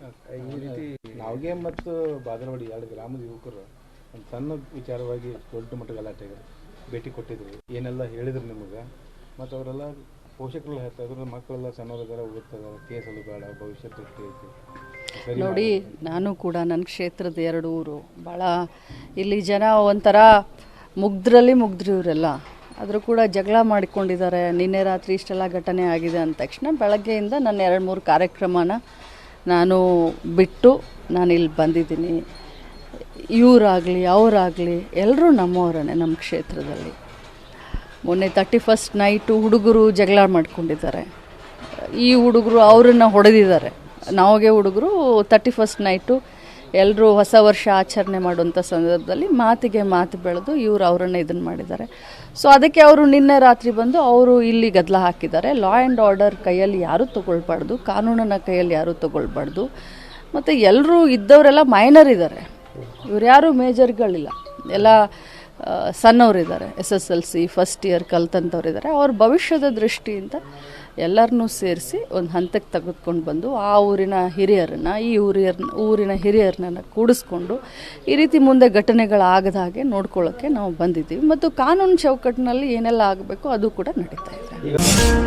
ಈ ರೀತಿ ನಾವ್ಗೆ ಮತ್ತು ಬಾದರವಾಡಿ ಎರಡು ಗ್ರಾಮದ ಯುವಕರು ಒಂದು ಸಣ್ಣ ವಿಚಾರವಾಗಿ ದೊಡ್ಡ ಮಟ್ಟ ಗಲಾಟೆಗೆ ಭೇಟಿ ಕೊಟ್ಟಿದ್ರು. ಏನೆಲ್ಲ ಹೇಳಿದ್ರು ನಿಮಗೆ? ಮತ್ತು ಅವರೆಲ್ಲ ಪೋಷಕರು ಹೇಳ್ತಾ ಇದ್ರು ಮಕ್ಕಳೆಲ್ಲ ಸಣ್ಣವರಿದ್ದಾರೆ ಓದ್ತಾರೆ ಕೇಸಲು ಬೇಡ ಭವಿಷ್ಯ ದೃಷ್ಟಿ ಐತಿ. ನೋಡಿ ನಾನು ಕೂಡ ನನ್ನ ಕ್ಷೇತ್ರದ ಎರಡು ಊರು. ಭಾಳ ಇಲ್ಲಿ ಜನ ಒಂಥರ ಮುಗ್ಧರಲ್ಲಿ ಮುಗ್ಧರು ಇವರೆಲ್ಲ. ಆದರೂ ಕೂಡ ಜಗಳ ಮಾಡಿಕೊಂಡಿದ್ದಾರೆ. ನಿನ್ನೆ ರಾತ್ರಿ ಇಷ್ಟೆಲ್ಲ ಘಟನೆ ಆಗಿದೆ ಅಂದ ತಕ್ಷಣ ಬೆಳಗ್ಗೆಯಿಂದ ನನ್ನ ಎರಡು ಮೂರು ಕಾರ್ಯಕ್ರಮನ ನಾನು ಬಿಟ್ಟು ನಾನು ಇಲ್ಲಿ ಬಂದಿದ್ದೀನಿ. ಇವರಾಗಲಿ, ಅವರಾಗಲಿ ಎಲ್ಲರೂ ನಮ್ಮವರೇ ನಮ್ಮ ಕ್ಷೇತ್ರದಲ್ಲಿ. ಮೊನ್ನೆ ತರ್ಟಿ ಫಸ್ಟ್ ನೈಟು ಹುಡುಗರು ಜಗಳ ಮಾಡ್ಕೊಂಡಿದ್ದಾರೆ. ಈ ಹುಡುಗರು ಅವರನ್ನು ಹೊಡೆದಿದ್ದಾರೆ. ನಾವಾಗೆ ಹುಡುಗರು ತರ್ಟಿ ಫಸ್ಟ್ ನೈಟು ಎಲ್ಲರೂ ಹೊಸ ವರ್ಷ ಆಚರಣೆ ಮಾಡುವಂಥ ಸಂದರ್ಭದಲ್ಲಿ ಮಾತಿಗೆ ಮಾತು ಬೆಳೆದು ಇವರು ಅವರನ್ನು ಇದನ್ನು ಮಾಡಿದ್ದಾರೆ. ಸೊ ಅದಕ್ಕೆ ಅವರು ನಿನ್ನೆ ರಾತ್ರಿ ಬಂದು ಅವರು ಇಲ್ಲಿ ಗದ್ದಲ ಹಾಕಿದ್ದಾರೆ. ಲಾ ಆ್ಯಂಡ್ ಆರ್ಡರ್ ಕೈಯಲ್ಲಿ ಯಾರೂ ತಗೊಳ್ಬಾರ್ದು ಕಾನೂನನ್ನ ಕೈಯಲ್ಲಿ ಯಾರೂ ತಗೊಳ್ಬಾರ್ದು. ಮತ್ತು ಎಲ್ಲರೂ ಇದ್ದವರೆಲ್ಲ ಮೈನರ್ ಇದ್ದಾರೆ. ಇವ್ರು ಯಾರೂ ಮೇಜರ್ಗಳಿಲ್ಲ ಎಲ್ಲ ಸಣ್ಣವರಿದ್ದಾರೆ. S S L C first year ಕಲ್ತಂಥವ್ರಿದ್ದಾರೆ ಅವ್ರ ಭವಿಷ್ಯದ ದೃಷ್ಟಿಯಿಂದ ಎಲ್ಲರನ್ನೂ ಸೇರಿಸಿ ಒಂದು ಹಂತಕ್ಕೆ ತೆಗೆದುಕೊಂಡು ಬಂದು ಆ ಊರಿನ ಹಿರಿಯರನ್ನು, ಈ ಊರಿಯರ್ ಊರಿನ ಹಿರಿಯರನ್ನ ಕೂಡಿಸ್ಕೊಂಡು ಈ ರೀತಿ ಮುಂದೆ ಘಟನೆಗಳಾಗದ ಹಾಗೆ ನೋಡ್ಕೊಳ್ಳೋಕ್ಕೆ ನಾವು ಬಂದಿದ್ದೀವಿ. ಮತ್ತು ಕಾನೂನು ಚೌಕಟ್ಟಿನಲ್ಲಿ ಏನೆಲ್ಲ ಆಗಬೇಕು ಅದು ಕೂಡ ನಡೀತಾ ಇದೆ.